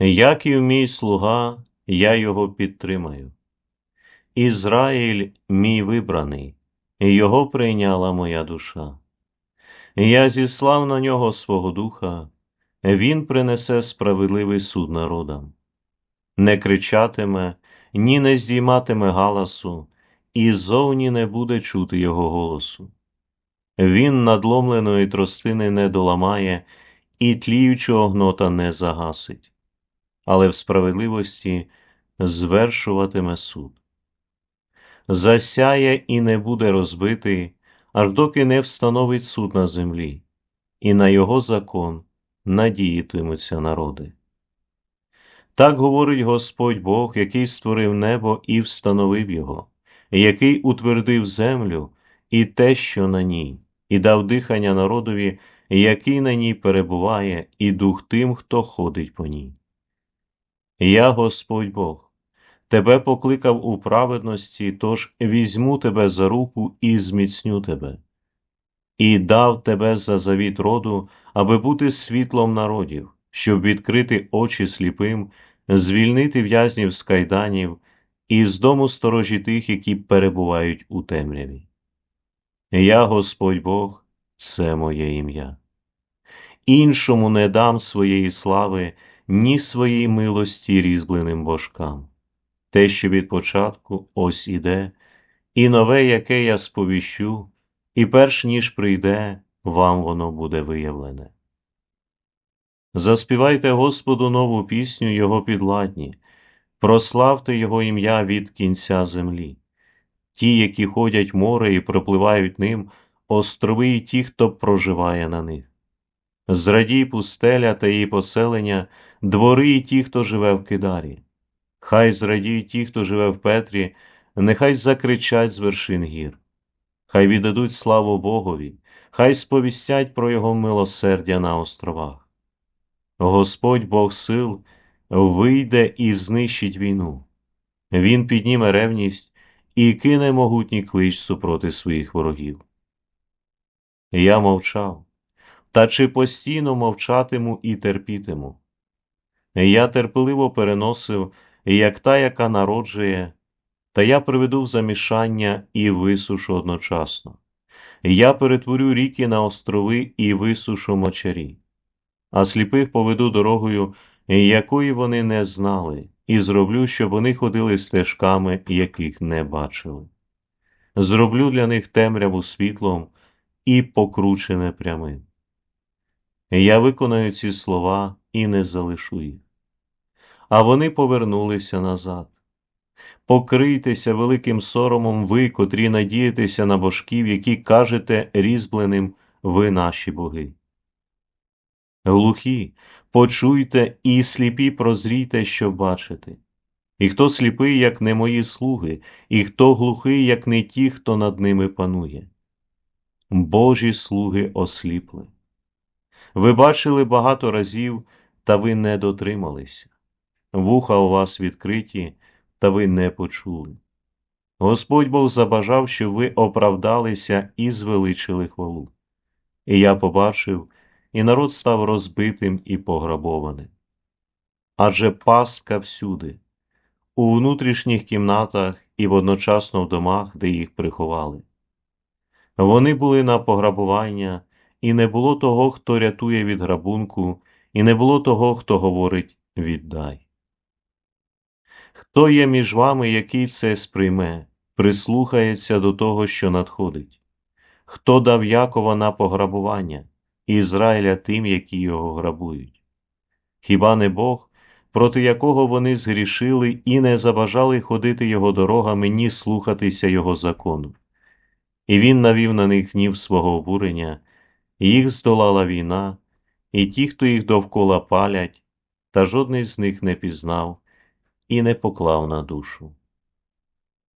Як і мій слуга, я його підтримаю. Ізраїль мій вибраний, його прийняла моя душа. Я зіслав на нього свого духа, він принесе справедливий суд народам, не кричатиме, ні не здійматиме галасу, і зовні не буде чути його голосу. Він надломленої тростини не доламає і тліючого гнота не загасить, але в справедливості звершуватиме суд. Засяє і не буде розбитий, аж доки не встановить суд на землі, і на його закон надіятимуться народи. Так говорить Господь Бог, який створив небо і встановив його, який утвердив землю і те, що на ній, і дав дихання народові, який на ній перебуває, і дух тим, хто ходить по ній. Я Господь Бог, тебе покликав у праведності, тож візьму тебе за руку і зміцню тебе, і дав тебе за завіт роду, аби бути світлом народів, щоб відкрити очі сліпим, звільнити в'язнів з кайданів і з дому сторожі тих, які перебувають у темряві. Я, Господь Бог, це моє ім'я. Іншому не дам своєї слави, ні своєї милості різьбленим божкам. Те, що від початку ось іде, і нове, яке я сповіщу, і перш ніж прийде, вам воно буде виявлене. Заспівайте Господу нову пісню Його підладні, прославте Його ім'я від кінця землі. Ті, які ходять море і пропливають ним, острови і ті, хто проживає на них. Зрадій пустеля та її поселення, двори і ті, хто живе в Кидарі. Хай зрадіють ті, хто живе в Петрі, нехай закричать з вершин гір. Хай віддадуть славу Богові, хай сповістять про Його милосердя на островах. Господь Бог сил вийде і знищить війну. Він підніме ревність і кине могутній клич супроти своїх ворогів. Я мовчав, та чи постійно мовчатиму і терпітиму. Я терпеливо переносив, як та, яка народжує, та я приведу в замішання і висушу одночасно. Я перетворю ріки на острови і висушу мочарі, а сліпих поведу дорогою, якої вони не знали, і зроблю, щоб вони ходили стежками, яких не бачили. Зроблю для них темряву світлом і покручене прямим. Я виконаю ці слова і не залишу їх. А вони повернулися назад. Покрийтеся великим соромом ви, котрі надієтеся на божків, які кажете різьбленим ви наші боги. Глухі, почуйте і сліпі прозрійте, що бачите. І хто сліпий, як не мої слуги, і хто глухий, як не ті, хто над ними панує. Божі слуги осліпли. Ви бачили багато разів, та ви не дотрималися. Вуха у вас відкриті, та ви не почули. Господь Бог забажав, щоб ви оправдалися і звеличили хвалу. І я побачив, і народ став розбитим і пограбованим. Адже пастка всюди, у внутрішніх кімнатах і водночасно в домах, де їх приховали. Вони були на пограбування, і не було того, хто рятує від грабунку, і не було того, хто говорить віддай. Хто є між вами, який це сприйме, прислухається до того, що надходить? Хто дав Якова на пограбування, Ізраїля тим, які його грабують? Хіба не Бог, проти якого вони згрішили і не забажали ходити його дорогами, ні слухатися Його закону? І він навів на них гнів свого обурення, їх здолала війна, і ті, хто їх довкола палять, та жодний з них не пізнав і не поклав на душу.